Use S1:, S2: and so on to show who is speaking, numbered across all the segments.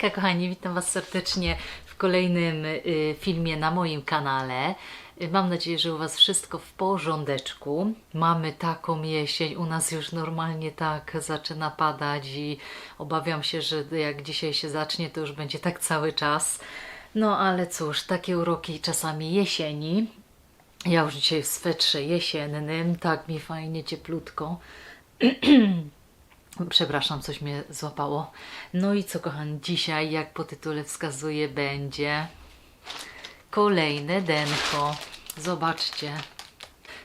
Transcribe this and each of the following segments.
S1: Hejka kochani, witam Was serdecznie w kolejnym y, filmie na moim kanale. Y, Mam nadzieję, że u Was wszystko w porządeczku. Mamy taką jesień, u nas już normalnie tak zaczyna padać i obawiam się, że jak dzisiaj się zacznie, to już będzie tak cały czas. No ale cóż, takie uroki czasami jesieni. Ja już dzisiaj w swetrze jesiennym, tak mi fajnie cieplutko. Przepraszam, coś mnie złapało. No i co, kochani, dzisiaj, jak po tytule wskazuje, będzie kolejne denko. Zobaczcie.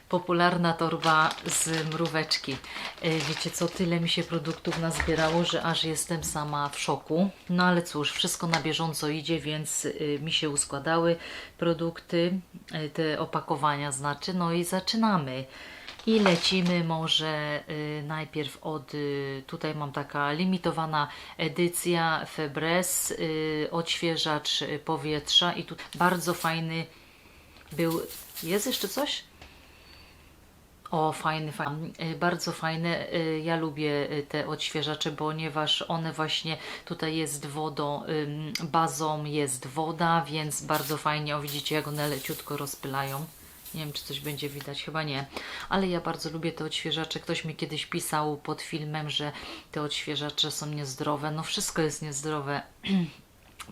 S1: Popularna torba z mróweczki. E, Wiecie co, tyle mi się produktów nazbierało, że aż jestem sama w szoku. No ale cóż, wszystko na bieżąco idzie, więc y, mi się uskładały produkty, y, te opakowania znaczy. No i zaczynamy. I lecimy może y, najpierw od, y, tutaj mam taka limitowana edycja Febres, y, odświeżacz powietrza i tu bardzo fajny był, jest jeszcze coś? O, fajny, fajny, bardzo fajne. Ja lubię te odświeżacze, ponieważ one właśnie tutaj jest wodą, bazą jest woda, więc bardzo fajnie, o widzicie jak one leciutko rozpylają. Nie wiem, czy coś będzie widać, chyba nie. Ale ja bardzo lubię te odświeżacze. Ktoś mi kiedyś pisał pod filmem, że te odświeżacze są niezdrowe. No wszystko jest niezdrowe.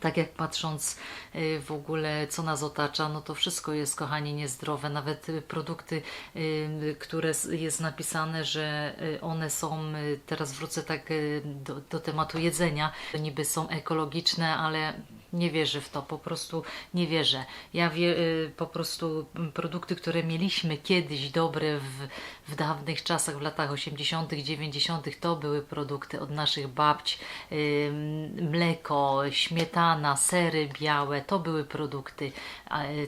S1: tak jak patrząc y, w ogóle, co nas otacza, no to wszystko jest, kochani, niezdrowe. Nawet y, produkty, y, które jest napisane, że one są, teraz wrócę tak do, do tematu jedzenia, niby są ekologiczne, ale nie wierzę w to, po prostu nie wierzę. Ja wie, y, po prostu produkty, które mieliśmy kiedyś dobre w, w dawnych czasach, w latach 80., 90., to były produkty od naszych babć. Ym, Mleko, śmietana, sery białe, to były produkty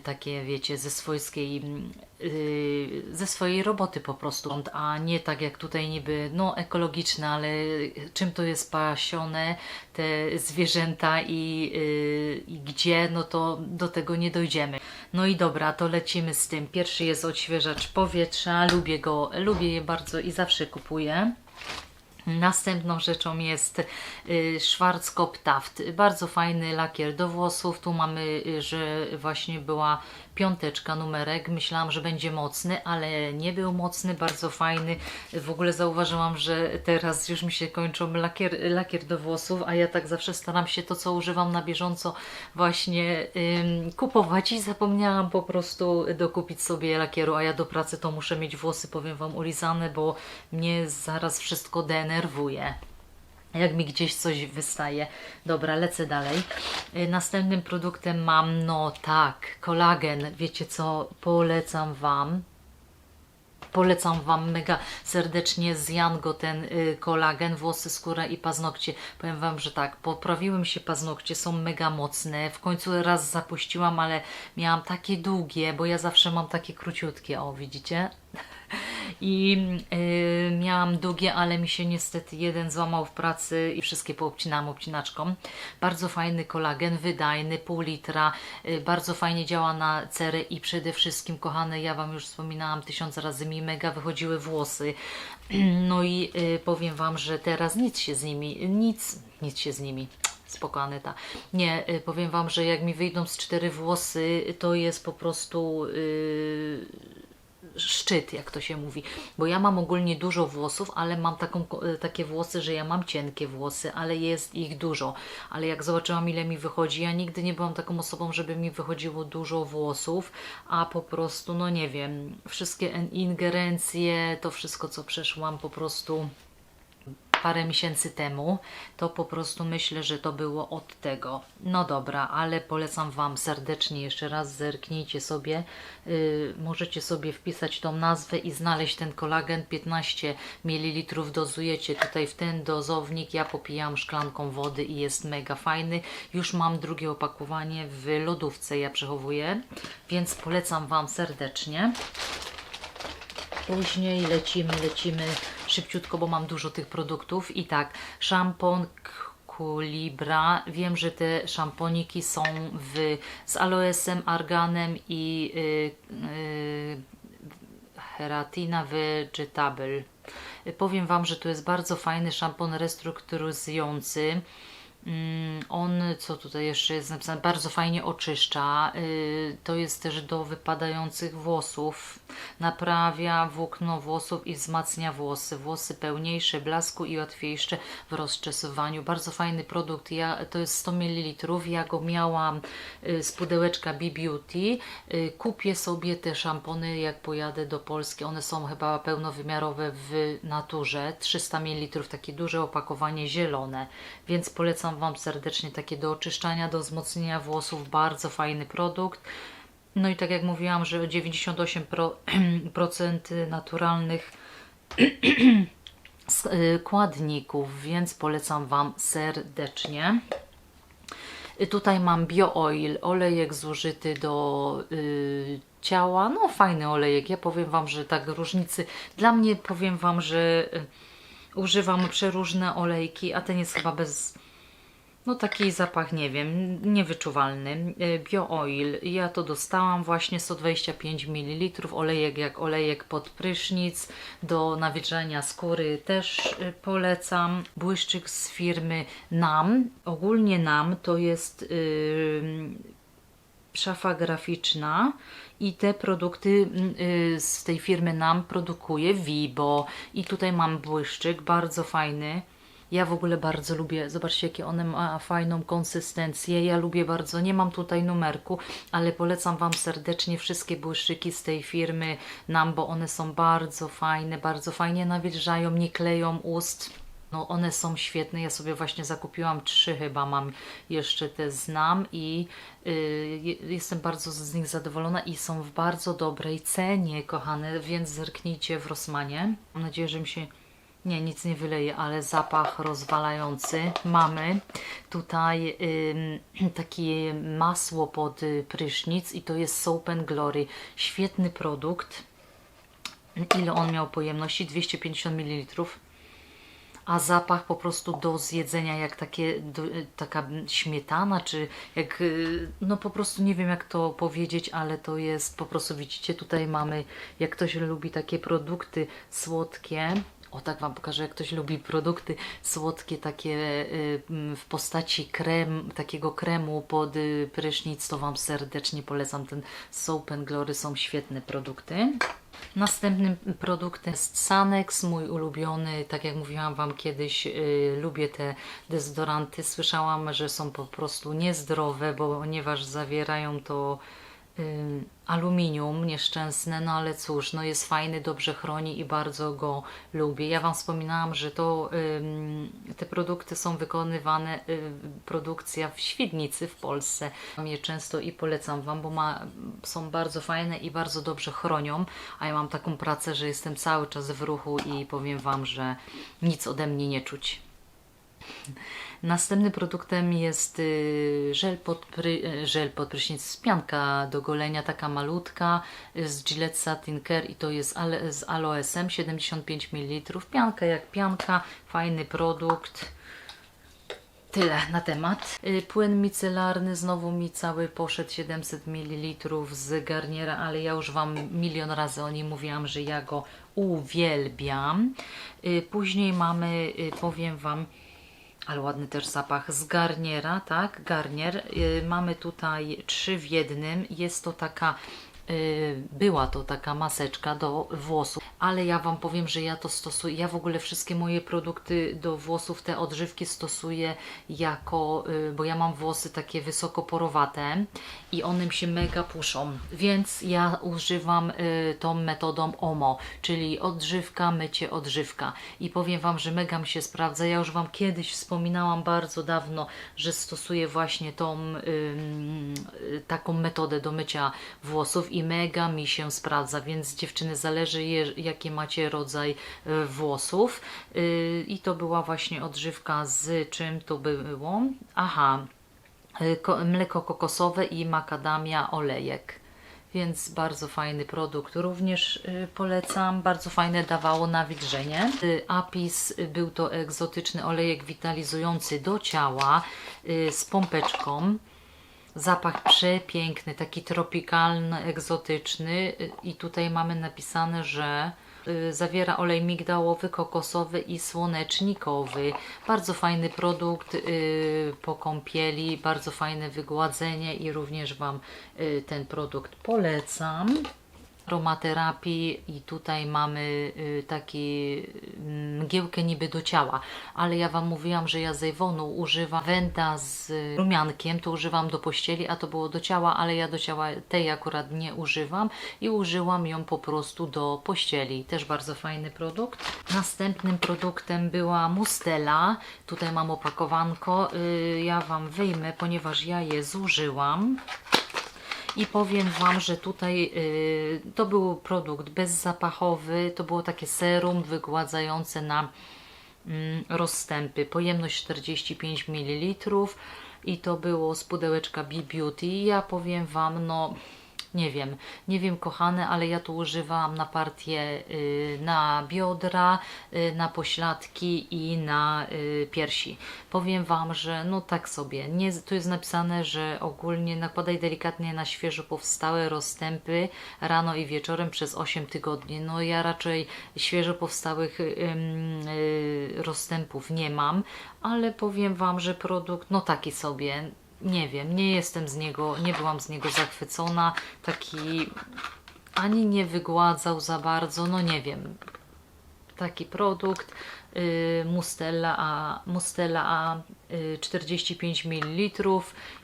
S1: takie, wiecie, ze swojskiej mm, y, ze swojej roboty po prostu, a nie tak jak tutaj niby, no ekologiczne, ale czym to jest pasione, te zwierzęta i, y, i gdzie, no to do tego nie dojdziemy. No i dobra, to lecimy z tym. Pierwszy jest odświeżacz powietrza, lubię go, lubię je bardzo i zawsze kupuję. Następną rzeczą jest y, Schwarzkopf Taft. Bardzo fajny lakier do włosów. Tu mamy, y, że właśnie była piąteczka, numerek. Myślałam, że będzie mocny, ale nie był mocny, bardzo fajny. W ogóle zauważyłam, że teraz już mi się kończą lakier, lakier do włosów, a ja tak zawsze staram się to, co używam na bieżąco właśnie ym, kupować i zapomniałam po prostu dokupić sobie lakieru, a ja do pracy to muszę mieć włosy, powiem Wam, ulizane, bo mnie zaraz wszystko denerwuje. Jak mi gdzieś coś wystaje. Dobra, lecę dalej. Y, Następnym produktem mam, no tak, kolagen. Wiecie co, polecam Wam. Polecam Wam mega serdecznie z Jango ten y, kolagen, włosy, skóra i paznokcie. Powiem Wam, że tak, poprawiły mi się paznokcie, są mega mocne. W końcu raz zapuściłam, ale miałam takie długie, bo ja zawsze mam takie króciutkie, o widzicie? I y, miałam długie, ale mi się niestety jeden złamał w pracy i wszystkie poobcinałam obcinaczką. Bardzo fajny kolagen, wydajny, pół litra, y, bardzo fajnie działa na cerę i przede wszystkim, kochane, ja Wam już wspominałam tysiąc razy, mi mega wychodziły włosy. No i y, powiem Wam, że teraz nic się z nimi, nic, nic się z nimi spoko Aneta. Nie, y, powiem Wam, że jak mi wyjdą z cztery włosy, to jest po prostu yy, szczyt, jak to się mówi. Bo ja mam ogólnie dużo włosów, ale mam taką, y, takie włosy, że ja mam cienkie włosy, ale jest ich dużo. Ale jak zobaczyłam, ile mi wychodzi, ja nigdy nie byłam taką osobą, żeby mi wychodziło dużo włosów, a po prostu, no nie wiem, wszystkie en- ingerencje, to wszystko, co przeszłam, po prostu parę miesięcy temu, to po prostu myślę, że to było od tego. No dobra, ale polecam Wam serdecznie jeszcze raz, zerknijcie sobie, yy, możecie sobie wpisać tą nazwę i znaleźć ten kolagen, 15 ml dozujecie tutaj w ten dozownik, ja popijam szklanką wody i jest mega fajny. Już mam drugie opakowanie w lodówce, ja przechowuję, więc polecam Wam serdecznie. Później lecimy, lecimy szybciutko, bo mam dużo tych produktów. I tak, szampon Kulibra. Wiem, że te szamponiki są w, z aloesem, arganem i y, y, Heratina Vegetable. Powiem Wam, że to jest bardzo fajny szampon restrukturyzujący. Mm, On, co tutaj jeszcze jest napisane, bardzo fajnie oczyszcza. Y, To jest też do wypadających włosów. Naprawia włókno włosów i wzmacnia włosy. Włosy pełniejsze, blasku i łatwiejsze w rozczesywaniu. Bardzo fajny produkt. Ja, to jest 100 ml. Ja go miałam y, z pudełeczka B-Beauty. Y, Kupię sobie te szampony, jak pojadę do Polski. One są chyba pełnowymiarowe w naturze. 300 ml, takie duże opakowanie zielone. Więc polecam Wam serdecznie takie do oczyszczania, do wzmocnienia włosów. Bardzo fajny produkt. No i tak jak mówiłam, że 98% naturalnych składników, więc polecam Wam serdecznie. Y, Tutaj mam BioOil, olejek zużyty do y, ciała. No fajny olejek. Ja powiem Wam, że tak różnicy. Dla mnie powiem Wam, że y, używam przeróżne olejki, a ten jest chyba bez no taki zapach, nie wiem, niewyczuwalny. E, BioOil, ja to dostałam właśnie 125 ml, olejek jak olejek pod prysznic, do nawilżania skóry też e, polecam. Błyszczyk z firmy NAM, ogólnie NAM to jest yy, szafa graficzna i te produkty mm, y, z tej firmy nam produkuje Vibo i tutaj mam błyszczyk, bardzo fajny. Ja w ogóle bardzo lubię, zobaczcie jakie one ma fajną konsystencję. Ja lubię bardzo, nie mam tutaj numerku, ale polecam Wam serdecznie wszystkie błyszczyki z tej firmy nam, bo one są bardzo fajne, bardzo fajnie nawilżają, nie kleją ust. No one są świetne, ja sobie właśnie zakupiłam trzy chyba, mam jeszcze te znam i y, je- jestem bardzo z nich zadowolona i są w bardzo dobrej cenie, kochane, więc zerknijcie w Rossmanie. Mam nadzieję, że mi się nie, nic nie wyleje, ale zapach rozwalający mamy. Tutaj ym, takie masło pod y, prysznic i to jest Soap and Glory. Świetny produkt. Ile on miał pojemności? 250 ml a zapach po prostu do zjedzenia, jak takie, do, taka śmietana, czy jak, y, no po prostu nie wiem jak to powiedzieć, ale to jest po prostu, widzicie, tutaj mamy, jak ktoś lubi takie produkty słodkie, o tak Wam pokażę, jak ktoś lubi produkty słodkie, takie y, mm, w postaci krem, takiego kremu pod y, prysznic, to Wam serdecznie polecam. Ten Soap and Glory są świetne produkty. Następnym produktem jest Sanex, mój ulubiony. Tak jak mówiłam Wam kiedyś, y, lubię te dezodoranty. Słyszałam, że są po prostu niezdrowe, bo ponieważ zawierają to aluminium nieszczęsne, no ale cóż, no jest fajny, dobrze chroni i bardzo go lubię. Ja Wam wspominałam, że to te produkty są wykonywane, y, produkcja w Świdnicy w Polsce. Mam je często i polecam Wam, bo ma, są bardzo fajne i bardzo dobrze chronią, a ja mam taką pracę, że jestem cały czas w ruchu i powiem Wam, że nic ode mnie nie czuć. Następnym produktem jest y, żel pod, pry, y, żel pod prysznic, pianka do golenia, taka malutka y, z Gillette Satin Care i to jest z aloesem 75 ml. Pianka jak pianka, fajny produkt. Tyle na temat. Płyn micelarny znowu mi cały poszedł 700 ml z Garniera, ale ja już Wam milion razy o nim mówiłam, że ja go uwielbiam. Później mamy, powiem Wam, ale ładny też zapach z Garniera, tak? Garnier. Y, mamy tutaj trzy w jednym. Jest to taka była to taka maseczka do włosów, ale ja Wam powiem, że ja to stosuję, ja w ogóle wszystkie moje produkty do włosów, te odżywki stosuję jako, y, bo ja mam włosy takie wysoko porowate i one mi się mega puszą, więc ja używam y, tą metodą OMO, czyli odżywka, mycie, odżywka. I powiem Wam, że mega mi się sprawdza, ja już Wam kiedyś wspominałam bardzo dawno, że stosuję właśnie tą y, taką metodę do mycia włosów i mega mi się sprawdza, więc dziewczyny zależy jaki macie rodzaj y, włosów Y, i to była właśnie odżywka z czym to było? Aha, y, ko- mleko kokosowe i makadamia olejek. Więc bardzo fajny produkt. Również polecam. Bardzo fajne dawało nawilżenie. Apis był to egzotyczny olejek witalizujący do ciała z pompeczką. Zapach przepiękny, taki tropikalny, egzotyczny. I tutaj mamy napisane, że Y, Zawiera olej migdałowy, kokosowy i słonecznikowy. Bardzo fajny produkt y, po kąpieli, bardzo fajne wygładzenie i również Wam y, ten produkt polecam aromaterapii i tutaj mamy y, taki mm, mgiełkę niby do ciała, ale ja Wam mówiłam, że ja z Ewonu używam węda z rumiankiem, to używam do pościeli, a to było do ciała, ale ja do ciała tej akurat nie używam i użyłam ją po prostu do pościeli. Też bardzo fajny produkt. Następnym produktem była mustela. Tutaj mam opakowanko. Y, Ja Wam wyjmę, ponieważ ja je zużyłam. I powiem Wam, że tutaj y, to był produkt bezzapachowy, to było takie serum wygładzające na mm, rozstępy. Pojemność 45 ml i to było z pudełeczka B-Beauty. Ja powiem Wam, no nie wiem, nie wiem kochane, ale ja tu używałam na partię y, na biodra, y, na pośladki i na y, piersi. Powiem Wam, że no tak sobie, nie, tu jest napisane, że ogólnie nakładaj delikatnie na świeżo powstałe rozstępy rano i wieczorem przez 8 tygodni. No ja raczej świeżo powstałych rozstępów nie mam, ale powiem Wam, że produkt no taki sobie, nie wiem, nie jestem z niego, nie byłam z niego zachwycona. Taki ani nie wygładzał za bardzo, no nie wiem. Taki produkt y, Mustela, a, Mustela A 45 ml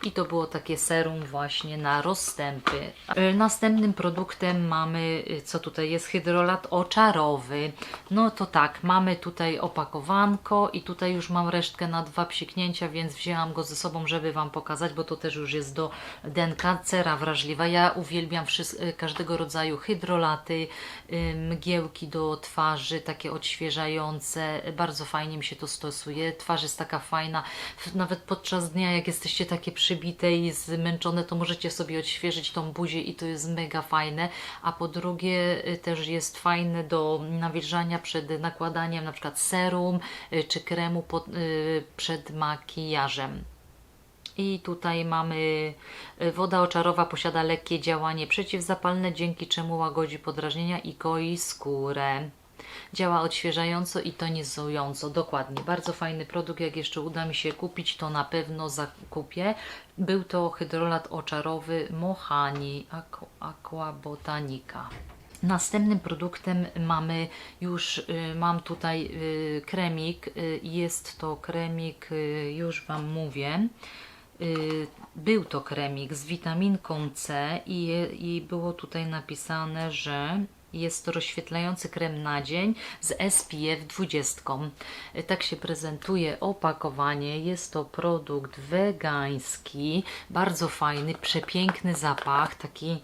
S1: i to było takie serum właśnie na rozstępy. Y, następnym produktem mamy, y, co tutaj jest, hydrolat oczarowy. No to tak, mamy tutaj opakowanko i tutaj już mam resztkę na dwa psiknięcia, więc wzięłam go ze sobą, żeby Wam pokazać, bo to też już jest do DNK, cera wrażliwa. Ja uwielbiam y, każdego rodzaju hydrolaty, y, mgiełki do twarzy, takie odświeżające. Bardzo fajnie mi się to stosuje. Twarz jest taka fajna. Nawet podczas dnia, jak jesteście takie przybite i zmęczone, to możecie sobie odświeżyć tą buzię i to jest mega fajne. A po drugie y, też jest fajne do nawilżania przed nakładaniem na przykład serum y, czy kremu pod, y, przed makijażem. I tutaj mamy woda oczarowa posiada lekkie działanie przeciwzapalne, dzięki czemu łagodzi podrażnienia i goi skórę. Działa odświeżająco i tonizująco, dokładnie. Bardzo fajny produkt, jak jeszcze uda mi się kupić, to na pewno zakupię. Był to hydrolat oczarowy Mohani Aqu- Aqua Botanica. Następnym produktem mamy już, y, mam tutaj y, kremik, y, jest to kremik, już Wam mówię, był to kremik z witaminką C i, i było tutaj napisane, że jest to rozświetlający krem na dzień z SPF 20. Y, Tak się prezentuje opakowanie. Jest to produkt wegański, bardzo fajny, przepiękny zapach, taki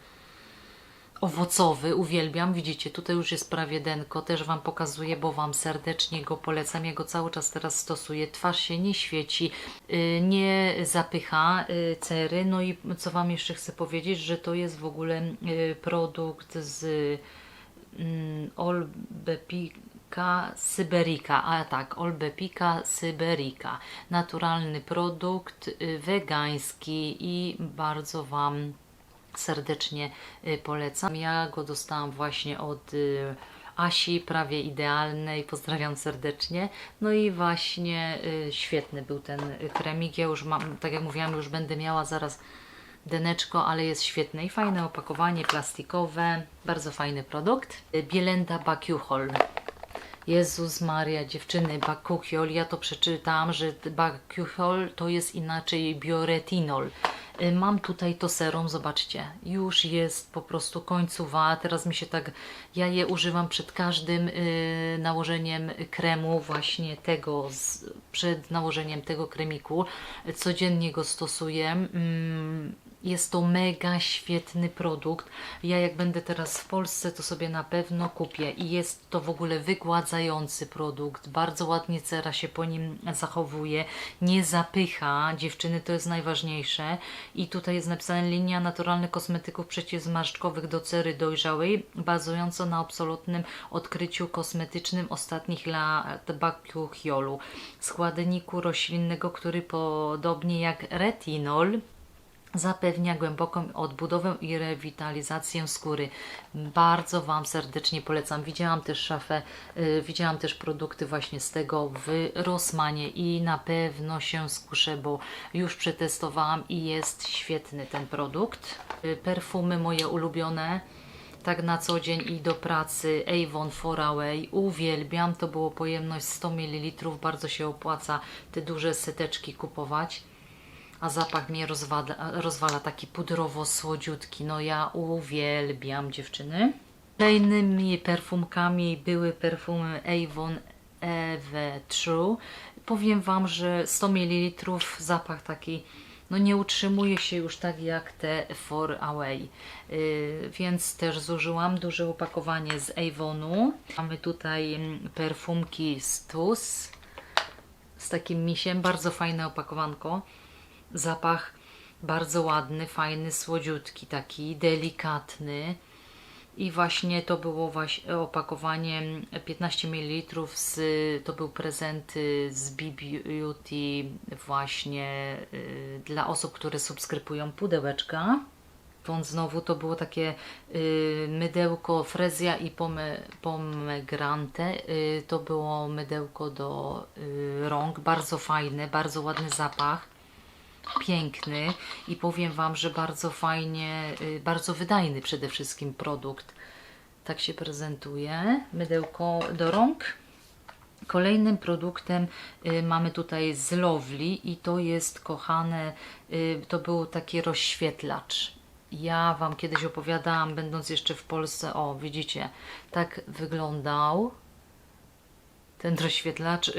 S1: owocowy, uwielbiam. Widzicie, tutaj już jest prawie denko, też Wam pokazuję, bo Wam serdecznie go polecam. Ja go cały czas teraz stosuję. Twarz się nie świeci, y, nie zapycha y, cery. No i co Wam jeszcze chcę powiedzieć, że to jest w ogóle y, produkt z Olbepika Syberica, a tak, Olbepika Syberica. Naturalny produkt, y, wegański i bardzo Wam serdecznie y, polecam. Ja go dostałam właśnie od y, Asi, prawie idealnej. Pozdrawiam serdecznie. No i właśnie świetny był ten kremik. Ja już mam, tak jak mówiłam, już będę miała zaraz deneczko, ale jest świetne i fajne opakowanie plastikowe. Bardzo fajny produkt. Bielenda Bakuchol. Jezus Maria, dziewczyny, bakuchiol, ja to przeczytałam, że bakuchiol to jest inaczej bioretinol. Y, Mam tutaj to serum, zobaczcie, już jest po prostu końcowa, teraz mi się tak, ja je używam przed każdym y, nałożeniem kremu, właśnie tego, z, przed nałożeniem tego kremiku, codziennie go stosuję. Mm, jest to mega świetny produkt. Ja jak będę teraz w Polsce, to sobie na pewno kupię. I jest to w ogóle wygładzający produkt. Bardzo ładnie cera się po nim zachowuje. Nie zapycha. Dziewczyny, to jest najważniejsze. I tutaj jest napisane linia naturalnych kosmetyków przeciwzmarszczkowych do cery dojrzałej, bazująca na absolutnym odkryciu kosmetycznym ostatnich lat bakuchiolu. Składniku roślinnego, który podobnie jak retinol Zapewnia głęboką odbudowę i rewitalizację skóry. Bardzo Wam serdecznie polecam. Widziałam też szafę, y, widziałam też produkty właśnie z tego w Rossmanie i na pewno się skuszę, bo już przetestowałam i jest świetny ten produkt. Y, perfumy moje ulubione tak na co dzień i do pracy Avon Foraway uwielbiam, to było pojemność 100 ml, bardzo się opłaca te duże seteczki kupować a zapach mnie rozwala, rozwala taki pudrowo-słodziutki. No ja uwielbiam dziewczyny. Kolejnymi perfumkami były perfumy Avon Eve True. Powiem Wam, że 100 ml zapach taki no nie utrzymuje się już tak jak te For Away, yy, więc też zużyłam duże opakowanie z Avonu. Mamy tutaj mm, perfumki Stus z takim misiem, bardzo fajne opakowanko. Zapach bardzo ładny, fajny, słodziutki, taki delikatny. I właśnie to było właśnie opakowanie 15 ml, z, to był prezent z B Beauty właśnie y, dla osób, które subskrybują pudełeczka. Wąt znowu to było takie y, mydełko frezja i pome, pomegrante. Y, to było mydełko do y, rąk, bardzo fajne, bardzo ładny zapach piękny i powiem Wam, że bardzo fajnie, y, bardzo wydajny przede wszystkim produkt. Tak się prezentuje. Mydełko do rąk. Kolejnym produktem y, mamy tutaj z Lovely i to jest kochane, y, to był taki rozświetlacz. Ja Wam kiedyś opowiadałam, będąc jeszcze w Polsce, o widzicie, tak wyglądał ten rozświetlacz.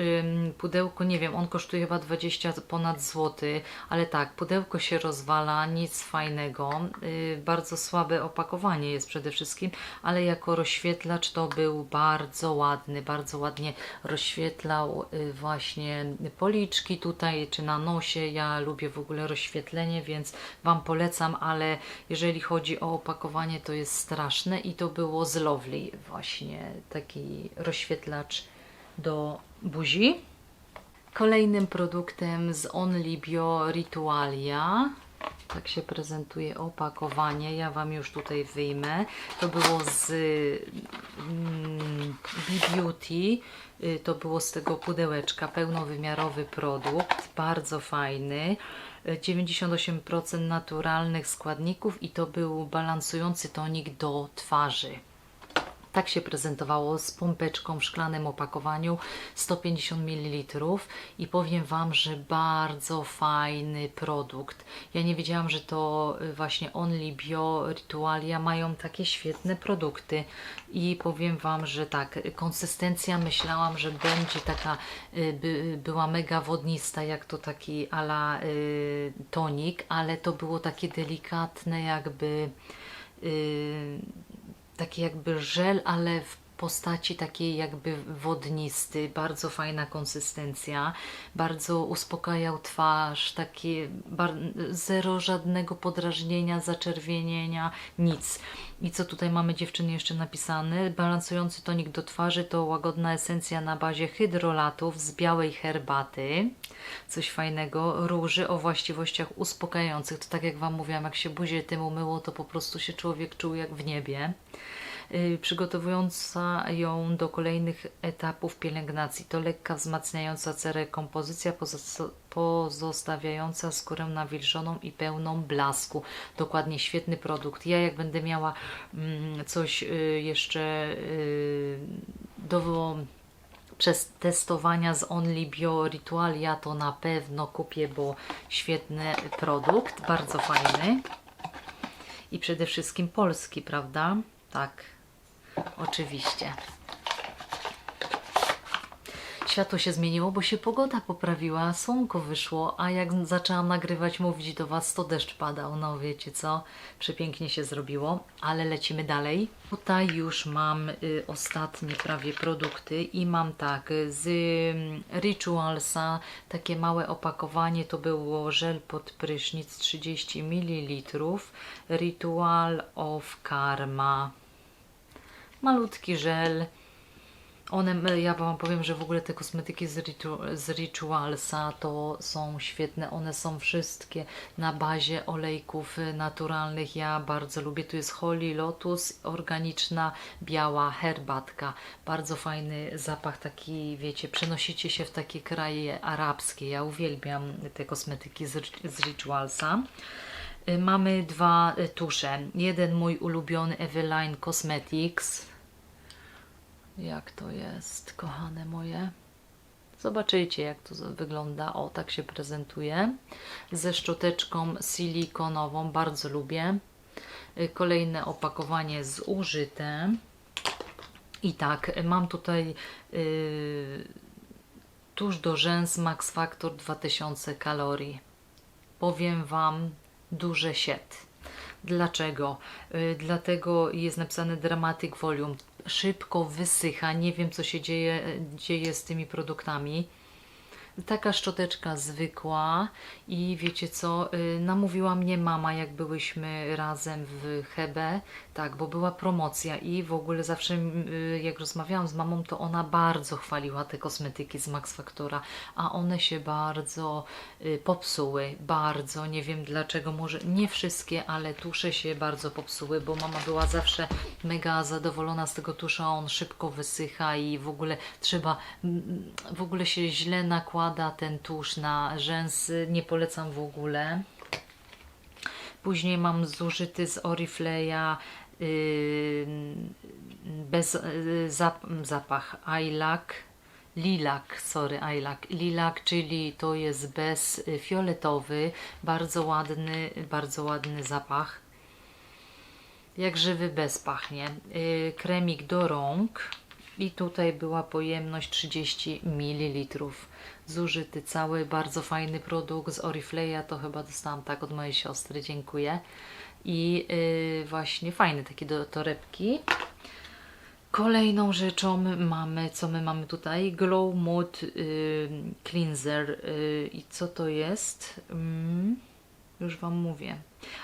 S1: Pudełko, nie wiem, on kosztuje chyba 20 ponad złoty, ale tak, pudełko się rozwala, nic fajnego. Y, bardzo słabe opakowanie jest przede wszystkim, ale jako rozświetlacz to był bardzo ładny, bardzo ładnie rozświetlał y, właśnie policzki tutaj, czy na nosie. Ja lubię w ogóle rozświetlenie, więc Wam polecam, ale jeżeli chodzi o opakowanie, to jest straszne i to było z Lovely właśnie, taki rozświetlacz do buzi. Kolejnym produktem z Only Bio Ritualia tak się prezentuje opakowanie. Ja Wam już tutaj wyjmę. To było z mm, B-Beauty. Y, to było z tego pudełeczka. Pełnowymiarowy produkt. Bardzo fajny. 98% naturalnych składników i to był balansujący tonik do twarzy. Tak się prezentowało z pompeczką w szklanym opakowaniu 150 ml i powiem Wam, że bardzo fajny produkt. Ja nie wiedziałam, że to y, właśnie Only Bio Ritualia mają takie świetne produkty i powiem Wam, że tak, konsystencja myślałam, że będzie taka, y, by, była mega wodnista, jak to taki ala y, tonik, ale to było takie delikatne jakby y, taki jakby żel, ale w postaci takiej jakby wodnisty, bardzo fajna konsystencja, bardzo uspokajał twarz, takie zero żadnego podrażnienia, zaczerwienienia, nic. I co tutaj mamy dziewczyny jeszcze napisane? Balansujący tonik do twarzy to łagodna esencja na bazie hydrolatów z białej herbaty, coś fajnego, róży o właściwościach uspokajających. To tak jak Wam mówiłam, jak się buzię tym umyło, to po prostu się człowiek czuł jak w niebie. Y, przygotowująca ją do kolejnych etapów pielęgnacji. To lekka, wzmacniająca cerę kompozycja pozostawiająca skórę nawilżoną i pełną blasku. Dokładnie świetny produkt. Ja jak będę miała mm, coś y, jeszcze y, do przez testowania z Only Bio Ritualia to na pewno kupię, bo świetny produkt, bardzo fajny i przede wszystkim polski, prawda? Tak. Oczywiście. Światło się zmieniło, bo się pogoda poprawiła, słonko wyszło, a jak zaczęłam nagrywać, mówić do Was, to deszcz padał. No wiecie co, przepięknie się zrobiło, ale lecimy dalej. Tutaj już mam y, ostatnie prawie produkty i mam tak, z y, Ritualsa takie małe opakowanie, to było żel pod prysznic 30 ml, Ritual of Karma malutki żel. One, ja Wam powiem, że w ogóle te kosmetyki z, Ritu, z Ritualsa to są świetne. One są wszystkie na bazie olejków naturalnych. Ja bardzo lubię. Tu jest Holy Lotus, organiczna, biała herbatka. Bardzo fajny zapach, taki wiecie, przenosicie się w takie kraje arabskie. Ja uwielbiam te kosmetyki z, z Ritualsa. Y, Mamy dwa y, tusze. Jeden mój ulubiony Eveline Cosmetics. Jak to jest, kochane moje? Zobaczycie, jak to wygląda. O, tak się prezentuje. Ze szczoteczką silikonową, bardzo lubię. Y, Kolejne opakowanie zużyte. I tak, mam tutaj y, tuż do rzęs Max Factor 2000 kalorii. Powiem Wam, duże siet. Dlaczego? Y, Dlatego jest napisane Dramatic Volume. Szybko wysycha. Nie wiem, co się dzieje, dzieje z tymi produktami. Taka szczoteczka zwykła i wiecie co, y, namówiła mnie mama, jak byłyśmy razem w Hebe, tak, bo była promocja i w ogóle zawsze y, jak rozmawiałam z mamą, to ona bardzo chwaliła te kosmetyki z Max Factora, a one się bardzo y, popsuły, bardzo, nie wiem dlaczego, może nie wszystkie, ale tusze się bardzo popsuły, bo mama była zawsze mega zadowolona z tego tusza, on szybko wysycha i w ogóle trzeba, w ogóle się źle nakłada ten tusz na rzęsy, nie polecam w ogóle. Później mam zużyty z Orifleja yy, bez yy, zap, zapach Ailak. Lilak, sorry, Ailak. Lilak, czyli to jest bez y, fioletowy, bardzo ładny, bardzo ładny zapach. Jak żywy bez pachnie. Yy, kremik do rąk. I tutaj była pojemność 30 ml. Zużyty cały, bardzo fajny produkt z Orifleja. To chyba dostałam tak od mojej siostry, dziękuję. I yy, właśnie fajne takie do torebki. Kolejną rzeczą mamy, co my mamy tutaj? Glow Mode y, Cleanser. Y, I co to jest? Mm, już Wam mówię.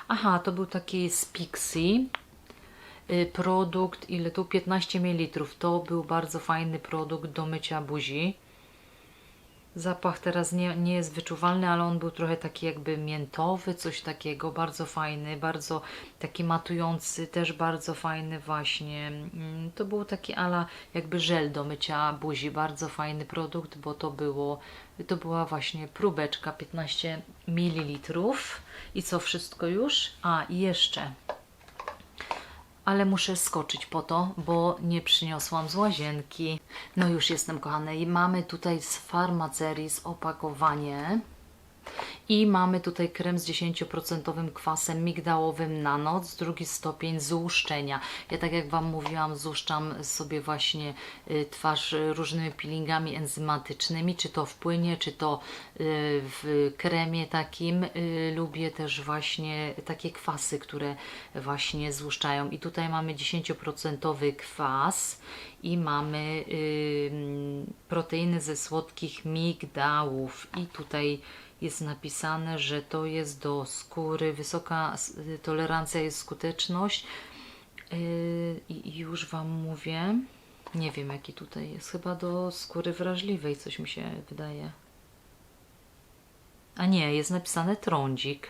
S1: Aha, to był taki z Pixie produkt, ile tu? 15 ml. To był bardzo fajny produkt do mycia buzi. Zapach teraz nie, nie jest wyczuwalny, ale on był trochę taki jakby miętowy, coś takiego, bardzo fajny, bardzo taki matujący, też bardzo fajny właśnie. Mm, To był taki ala jakby żel do mycia buzi, bardzo fajny produkt, bo to było, to była właśnie próbeczka 15 ml. I co, wszystko już? A, i jeszcze ale muszę skoczyć po to, bo nie przyniosłam z łazienki. No już jestem, kochane. I mamy tutaj z Farmaceris opakowanie. I mamy tutaj krem z 10% kwasem migdałowym na noc, drugi stopień złuszczenia. Ja tak jak Wam mówiłam, złuszczam sobie właśnie y, twarz y, różnymi peelingami enzymatycznymi, czy to w płynie, czy to y, w kremie takim. Lubię też właśnie takie kwasy, które właśnie złuszczają. I tutaj mamy 10% kwas i mamy proteiny ze słodkich migdałów. I tutaj jest napisane, że to jest do skóry, wysoka tolerancja jest skuteczność. I i już Wam mówię, nie wiem jaki tutaj jest, chyba do skóry wrażliwej, coś mi się wydaje. A nie, jest napisane trądzik.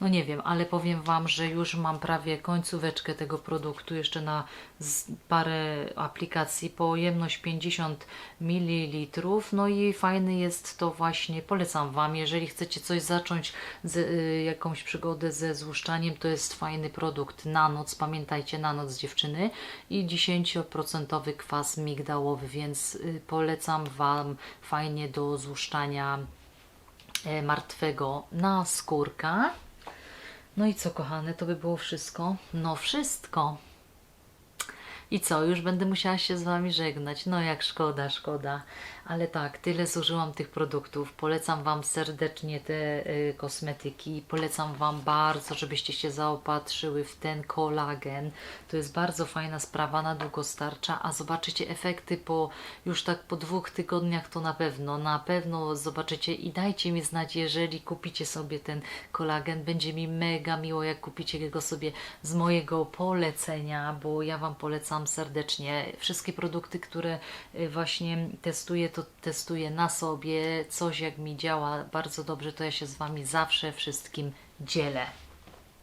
S1: No nie wiem, ale powiem Wam, że już mam prawie końcóweczkę tego produktu, jeszcze na parę aplikacji, pojemność 50 ml, no i fajny jest to właśnie, polecam Wam, jeżeli chcecie coś zacząć, z, y, jakąś przygodę ze złuszczaniem, to jest fajny produkt na noc, pamiętajcie, na noc dziewczyny i 10% kwas migdałowy, więc y, polecam Wam fajnie do złuszczania e, martwego na skórka. No i co, kochane, to by było wszystko? No, wszystko. I co, już będę musiała się z Wami żegnać. No jak szkoda, szkoda. Ale tak, tyle zużyłam tych produktów. Polecam Wam serdecznie te y, kosmetyki. Polecam Wam bardzo, żebyście się zaopatrzyły w ten kolagen. To jest bardzo fajna sprawa, na długo starcza, a zobaczycie efekty po już tak po dwóch tygodniach to na pewno, na pewno zobaczycie i dajcie mi znać, jeżeli kupicie sobie ten kolagen. Będzie mi mega miło, jak kupicie go sobie z mojego polecenia, bo ja Wam polecam polecam serdecznie. Wszystkie produkty, które y, właśnie testuję, to testuję na sobie. Coś jak mi działa bardzo dobrze, to ja się z Wami zawsze wszystkim dzielę.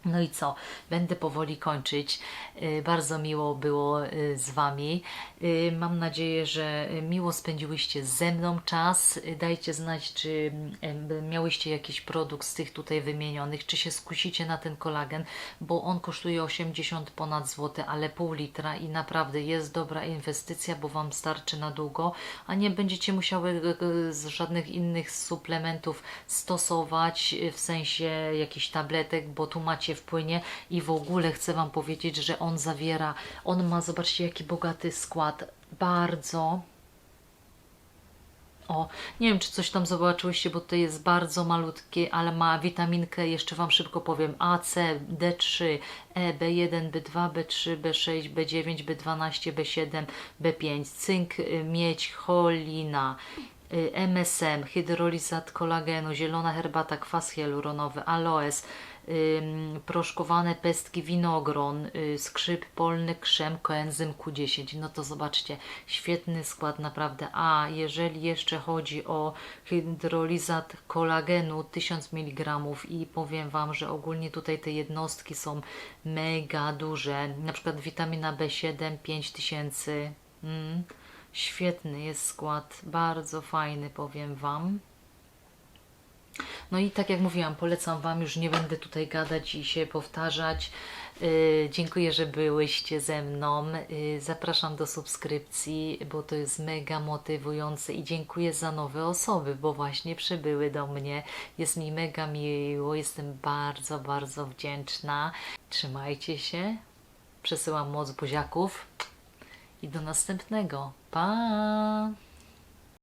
S1: No i co? Będę powoli kończyć. Y, Bardzo miło było y, z Wami. Y, Mam nadzieję, że miło spędziłyście ze mną czas. Dajcie znać, czy miałyście jakiś produkt z tych tutaj wymienionych, czy się skusicie na ten kolagen, bo on kosztuje 80 ponad złote, ale pół litra i naprawdę jest dobra inwestycja, bo Wam starczy na długo, a nie będziecie musiały żadnych innych suplementów stosować, w sensie jakichś tabletek, bo tu macie w płynie i w ogóle chcę Wam powiedzieć, że on zawiera, on ma, zobaczcie jaki bogaty skład, bardzo. O, nie wiem, czy coś tam zobaczyłyście, bo to jest bardzo malutkie, ale ma witaminkę, jeszcze Wam szybko powiem, A, C, D3, E, B1, B2, B3, B6, B9, B12, B7, B5, cynk, y, miedź, cholina, y, MSM, hydrolizat kolagenu, zielona herbata, kwas hialuronowy, aloes, proszkowane pestki winogron, y, skrzyp polny, krzem, koenzym Q10. No to zobaczcie, świetny skład naprawdę. A jeżeli jeszcze chodzi o hydrolizat kolagenu 1000 mg i powiem Wam, że ogólnie tutaj te jednostki są mega duże. Na przykład witamina B7 5000. Mm. Świetny jest skład, bardzo fajny powiem Wam. No i tak jak mówiłam, polecam Wam, już nie będę tutaj gadać i się powtarzać. Yy, dziękuję, że byłyście ze mną. Yy, zapraszam do subskrypcji, bo to jest mega motywujące i dziękuję za nowe osoby, bo właśnie przybyły do mnie. Jest mi mega miło, jestem bardzo, bardzo wdzięczna. Trzymajcie się. Przesyłam moc buziaków i do następnego. Pa!